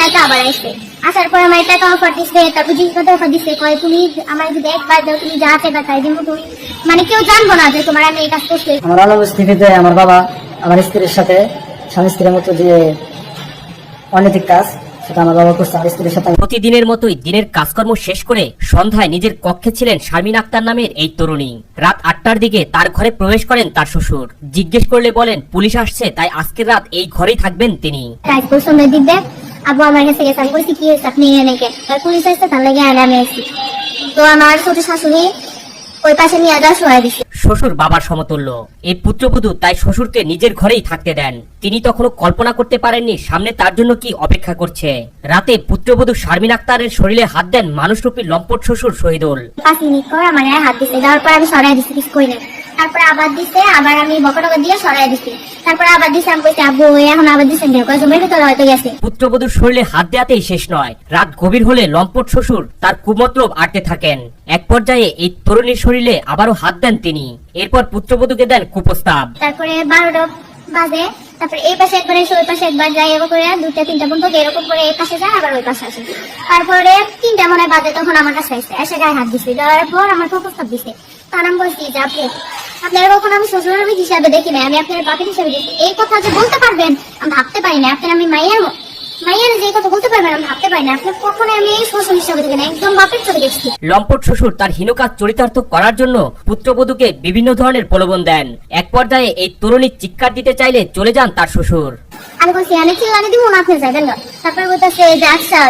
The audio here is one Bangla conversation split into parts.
রাতে আবার আসছে আসার পর আমার টাকা অফার দিচ্ছে তারপর জিনিসপত্র অফার দিচ্ছে কয় তুমি আমার যদি একবার দাও তুমি যা চাইবা তাই দিব তুমি মানে কেউ জানব না যে তোমার আমি এই কাজ করছি। আমার অনুপস্থিতিতে আমার বাবা আমার স্ত্রীর সাথে স্বামী স্ত্রীর মতো যে অনৈতিক কাজ সেটা আমার বাবা করছে আমার স্ত্রীর সাথে আমি প্রতিদিনের মতোই দিনের কাজকর্ম শেষ করে সন্ধ্যায় নিজের কক্ষে ছিলেন শারমিন আক্তার নামের এই তরুণী। রাত আটটার দিকে তার ঘরে প্রবেশ করেন তার শ্বশুর। জিজ্ঞেস করলে বলেন পুলিশ আসছে তাই আজকের রাত এই ঘরেই থাকবেন তিনি। আবু আমার কাছে গেছে। আমি বলছি কি হয়েছে আপনি এনেকে? পুলিশ আসছে তার লাগে আর আমি আসছি তো আমার ছোট শাশুড়ি ওই পাশে নিয়ে যা শোয়া দিচ্ছে শ্বশুর বাবার সমতুল্য। এই পুত্রবধূ তাই শ্বশুরকে নিজের ঘরেই থাকতে দেন। তিনি তখনও কল্পনা করতে পারেননি সামনে তার জন্য কি অপেক্ষা করছে। রাতে পুত্রবধূ শারমিন আক্তারের শরীরে হাত দেন মানুষরূপী লম্পট শ্বশুর শহীদুল। পাঁচ মিনিট পর আমার হাত দিছে। দেওয়ার পর আমি সরাই দিচ্ছি কিছু কই না তারপর আবার দিছে আবার আমি বকা টকা দিয়ে সরাই দিচ্ছি তারপর আবার দিছে আমি কইছি আব্বু এখন আবার দিচ্ছেন কেন কয়েক জমের ভিতরে হয়তো গেছে। পুত্রবধূর শরীরে হাত দেওয়াতেই শেষ নয়। রাত গভীর হলে লম্পট শ্বশুর তার কুমতলব আটকে থাকেন। এক পর্যায়ে এই তরুণীর শরীরে আবারও হাত দেন তিনি। এরপর পুত্রবধূকে দেন কুপ্রস্তাব। তারপরে বারোটা বাজে তারপরে এই পাশে একবার এসে ওই পাশে একবার যাই এরকম করে দুটা তিনটা বন্ধু এরকম করে এই পাশে যায় আবার ওই পাশে আসে। তারপরে তিনটা মনে হয় বাজে তখন আমার কাছে আসছে এসে গায়ে হাত দিছে। দেওয়ার পর আমার প্রস্তাব দিছে। তার আমি বলছি যে আপনি আপনার কখন আমি শ্বশুর হিসাবে দেখি না আমি আপনার বাপের হিসাবে দেখি এই কথা যে বলতে পারবেন আমি ভাবতে পারি না আপনার আমি মাইয়ার ম- মাইয়ার যে কথা বলতে পারবেন আমি ভাবতে পারি না আপনার কখনো আমি এই শ্বশুর হিসাবে দেখি না একদম বাপের চলে দেখছি লম্পট শ্বশুর তার হীনকাজ চরিতার্থ করার জন্য পুত্রবধূকে বিভিন্ন ধরনের প্রলোভন দেন। এক পর্যায়ে এই তরুণী চিৎকার দিতে চাইলে চলে যান তার শ্বশুর। আমি বলছি আমি চিল্লানি দিব না আপনি যাবেন না তারপরে বলতেছে যে আচ্ছা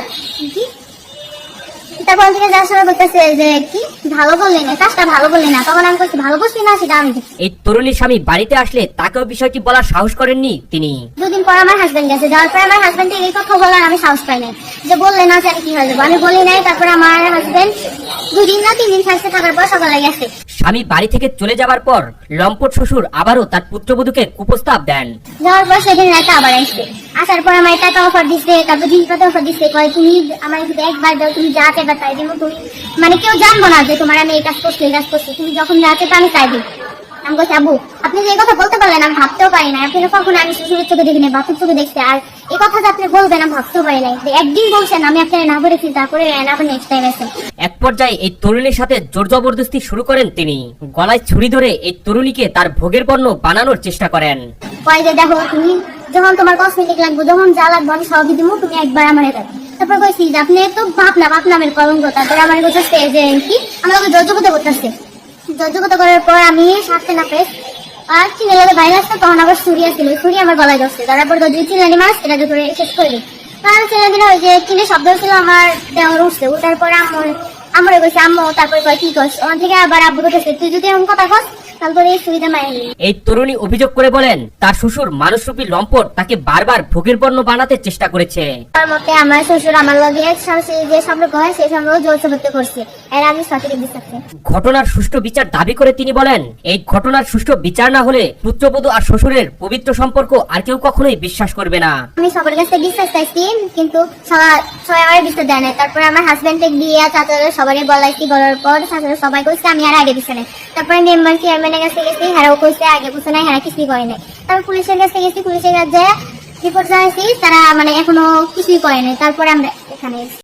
তারপর দিকে যাওয়ার সময় বলতেছে যে কি? ভালো বললি না কাজটা ভালো বললি না? তখন আমি বলছি ভালো বলছি না সেটা আমি এই তরুণীর স্বামী বাড়িতে আসলে তাকেও বিষয়টি বলার সাহস করেননি তিনি। দুদিন পর আমার হাজবেন্ড গেছে। যাওয়ার পর আমার হাজবেন্ড এই কথা বলার আমি সাহস পাই নাই। যে বললে না জানি কি হয়ে যাব? আমি বলি নাই তারপর আমার হাজবেন্ড দুদিন না তিন দিন থাকতে থাকার পর সকালে গেছে। স্বামী বাড়ি থেকে চলে যাবার পর লম্পট শ্বশুর আবারও তার পুত্রবধূকে কুপ্রস্তাব দেন। যাওয়ার পর সেদিন রাতে আবার আসছে আসার পর আমার টাকা অফার দিচ্ছে তারপর জিনিসপত্র অফার দিচ্ছে কয়, তুমি আমার যদি একবার দাও, তুমি যা চাইবা তাই দিব, তুমি মানে কেউ জানব না যে তোমার আমি এই কাজ করছি, এই কাজ করছি, তুমি যখন যা চাইবা আমি তাই দিব। আমি বলছি আবু আপনি যে কথা বলতে পারলেন, আমি ভাবতেও পারি না আপনি কখনো আমি শ্বশুরের চোখে দেখিনি, বাপুর চোখে দেখছি, আর এই কথা যে আপনি বলবেন আমি ভাবতেও পারি নাই। একদিন বলছেন আমি আপনার না বলেছি তারপরে আবার নেক্সট টাইম এসেছেন এক পর্যায়ে এই তরুণীর সাথে জোর জবরদস্তি শুরু করেন তিনি। গলায় ছুরি ধরে এই তরুণীকে তার ভোগের পণ্য বানানোর চেষ্টা করেন। কয় যে দেখো তুমি যখন তোমার কসমেটিক লাগবে যখন যা লাগবে আমি সবই দিব তুমি একবার আমার এটা তারপর কইছি যে আপনি তো বাপ না বাপ নামের কলঙ্ক। তারপরে আমার করতেছে যে কি? আমার লোকে জর্জকতা করতেছে। জর্জকতা করার পর আমি সাথে না পেয়ে আর চিনে লাগে বাইরে আসতো তখন আবার ছুরি আসছিল ছুরি আমার গলায় ধরছে। তারপর যদি মাছ এটা ধরে শেষ করে দিই দিলে ওই যে শব্দ ছিল আমার দেওয়ার উঠছে। উঠার পরে আমার আমার কইছে, আম্মু, তারপরে কয়, কি কস ওখান থেকে আবার আব্বু কইছে তুই যদি এরকম কথা কস তারপরে এই সুবিধা মায়ের এই তরুণী অভিযোগ করে বলেন তার শ্বশুর মানুষরূপী লম্পট তাকে বারবার ভোগের পণ্য বানাতে চেষ্টা করেছে। আমার মতে আমার শ্বশুর আমার লগে যে সম্পর্ক হয় সেই সম্পর্ক যৌথবদ্ধ করছে। এর আমি সঠিক বিশ্বাস করি। ঘটনার সুষ্ঠু বিচার দাবি করে তিনি বলেন এই ঘটনার সুষ্ঠু বিচার না হলে পুত্রবধূ আর শ্বশুরের পবিত্র সম্পর্ক আর কেউ কখনোই বিশ্বাস করবে না। আমি সবার কাছে বিশ্বাস চাইছি কিন্তু সবাই আমার বিশ্বাস দেয় না তারপরে আমার হাজবেন্ডে গিয়ে চাচাদের সবারই বলাইছি বলার পর চাচাদের সবাই কইছে আমি আর আগে পিছনে। তারপরে মেম্বার চেয়ারম্যানের কাছে গেছি হেরাও কইছে আগে পিছনে হেরা কিছুই করে নাই তারপর পুলিশের কাছে গেছি পুলিশের কাছে রিপোর্ট জানাইছি তারা মানে এখনও কিছুই করে নাই তারপরে আমরা এখানে।